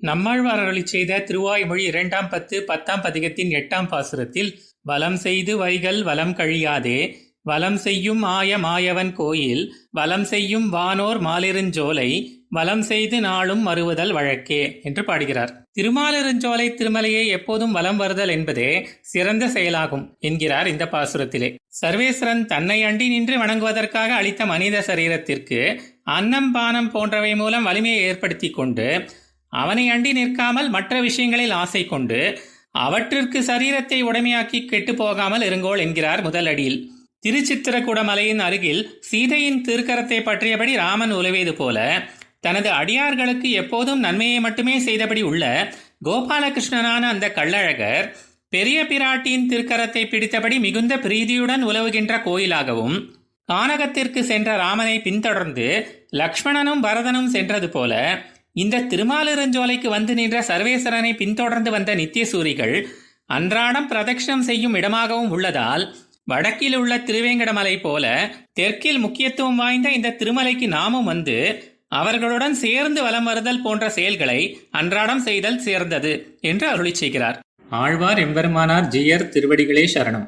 நம்மாழ்வார் செய்த திருவாய்மொழி இரண்டாம் பத்து பத்தாம் பதிகத்தின் எட்டாம் பாசுரத்தில் வலம் செய்து வைகள் வலம் கழியாதே வலம் செய்யும் ஆய மாயவன் கோயில் வலம் செய்யும் வானோர் மாலிருஞ்சோலை வலம் செய்து நாளும் வருவதல் வழக்கே என்று பாடுகிறார். திருமாலிருஞ்சோலை திருமலையை எப்போதும் வலம் வருதல் என்பதே சிறந்த செயலாகும் என்கிறார் இந்த பாசுரத்திலே. சர்வேஸ்வரன் தன்னை அண்டி நின்று வணங்குவதற்காக அளித்த மனித சரீரத்திற்கு அன்னம் பானம் போன்றவை மூலம் வலிமையை ஏற்படுத்தி கொண்டு அவனை அண்டி நிற்காமல் மற்ற விஷயங்களில் ஆசை கொண்டு அவற்றிற்கு சரீரத்தை உடைமையாக்கி கெட்டு போகாமல் இருங்கோள் என்கிறார் முதல் அடியில் திருச்சித்திரக்கூட மலையின் அருகில் சீதையின் திருக்கரத்தை பற்றியபடி ராமன் உலவியது போல தனது அடியார்களுக்கு எப்போதும் நன்மையை மட்டுமே செய்தபடி உள்ள கோபாலகிருஷ்ணனான அந்த கள்ளழகர் பெரிய பிராட்டியின் திருக்கரத்தை பிடித்தபடி மிகுந்த பிரீதியுடன் உலவுகின்ற கோயிலாகவும் கானகத்திற்கு சென்ற ராமனை பின்தொடர்ந்து லக்ஷ்மணனும் பரதனும் சென்றது போல இந்த திருமாலிருஞ்சோலைக்கு வந்து நின்ற சர்வேஸ்வரனை பின்தொடர்ந்து வந்த நித்தியசூரிகள் அன்றாடம் பிரதட்சணம் செய்யும் இடமாகவும் உள்ளதால் வடக்கில் உள்ள திருவேங்கடமலை போல தெற்கில் முக்கியத்துவம் வாய்ந்த இந்த திருமலைக்கு நாமும் வந்து அவர்களுடன் சேர்ந்து வலம் வருதல் போன்ற செயல்களை அன்றாடம் செய்தல் சேர்ந்தது என்று அருளி செய்கிறார். ஆழ்வார் எம்பெருமானார் ஜியர் திருவடிகளே சரணம்.